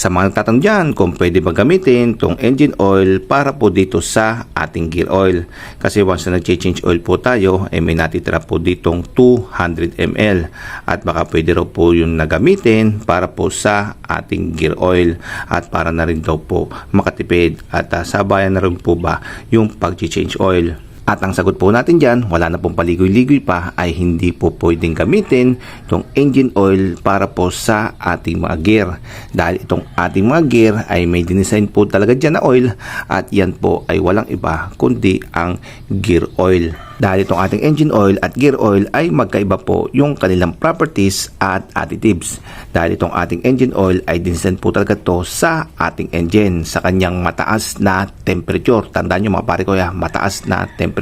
Sa mga nagtatanong dyan kung pwede ba gamitin itong engine oil para po dito sa ating gear oil. Kasi once na nag-change oil po tayo, eh may natitira po ditong 200 ml. At baka pwede raw po yung nagamitin para po sa ating gear oil. At para na rin daw po makatipid. At uh, sabayan na rin po ba yung pag-change oil. At ang sagot po natin dyan, wala na pong paligoy-ligoy pa, ay hindi po pwedeng gamitin itong engine oil para po sa ating mga gear. Dahil itong ating mga gear ay may dinisign po talaga dyan na oil at yan po ay walang iba kundi ang gear oil. Dahil itong ating engine oil at gear oil ay magkaiba po yung kanilang properties at additives. Dahil itong ating engine oil ay dinisign po talaga to sa ating engine sa kanyang mataas na temperature. Tandaan nyo mga pare ko ya, mataas na temperature.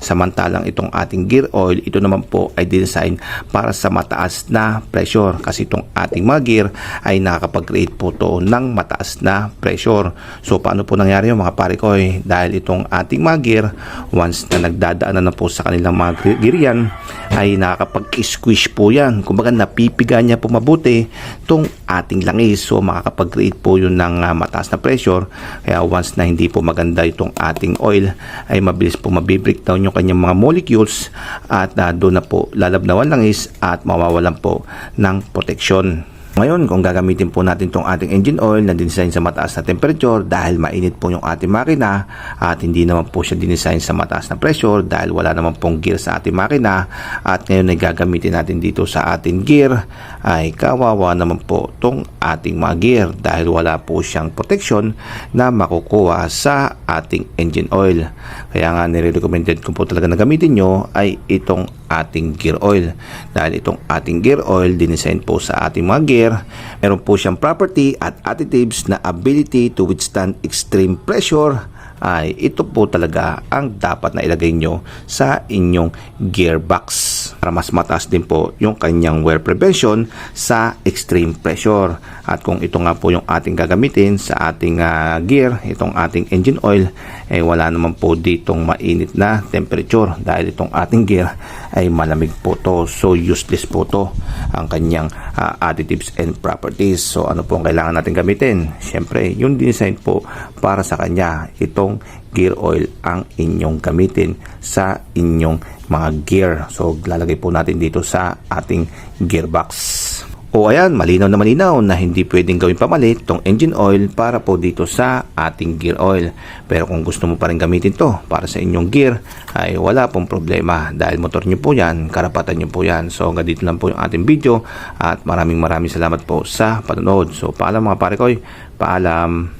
Samantalang itong ating gear oil, ito naman po ay design para sa mataas na pressure. Kasi itong ating mga gear ay nakakapag-create po to ng mataas na pressure. So paano po nangyari yung mga pare ko eh? Dahil itong ating mga gear, once na nagdadaanan na po sa kanilang mga gear yan, ay nakakapag-squish po yan. Kumbaga napipiga niya po mabuti itong ating langis. So makakapag-create po yun ng ah, mataas na pressure. Kaya once na hindi po maganda itong ating oil, ay mabilis po mabibreakdown yung kanyang mga molecules at ah, doon na po lalabnawan langis at mawawalan po ng protection. Ngayon, kung gagamitin po natin itong ating engine oil na dinesign sa mataas na temperature dahil mainit po yung ating makina at hindi naman po siya dinesign sa mataas na pressure dahil wala naman pong gear sa ating makina at ngayon ay gagamitin natin dito sa ating gear ay kawawa naman po itong ating mga gear dahil wala po siyang protection na makukuha sa ating engine oil. Kaya nga nire-recommended ko po talaga na gamitin nyo ay itong ating gear oil. Dahil itong ating gear oil dinesign po sa ating mga gear. Meron po siyang property at additives na ability to withstand extreme pressure. Ay ito po talaga ang dapat na ilagay nyo sa inyong gearbox para mas mataas din po yung kanyang wear prevention sa extreme pressure. At kung ito nga po yung ating gagamitin sa ating ah, gear itong ating engine oil eh wala naman po ditong mainit na temperature dahil itong ating gear ay malamig po to. So useless po to ang kanyang ah, additives and properties. So ano po ang kailangan natin gamitin? Syempre yung design po para sa kanya itong gear oil ang inyong gamitin sa inyong mga gear so lalagay po natin dito sa ating gearbox o ayan, malinaw na malinaw na hindi pwedeng gawin pamalit tong engine oil para po dito sa ating gear oil. Pero kung gusto mo pa rin gamitin to para sa inyong gear, ay wala pong problema dahil motor nyo po yan, karapatan nyo po yan. So hanggang dito lang po yung ating video at maraming maraming salamat po sa panonood. So paalam mga pare ko, paalam.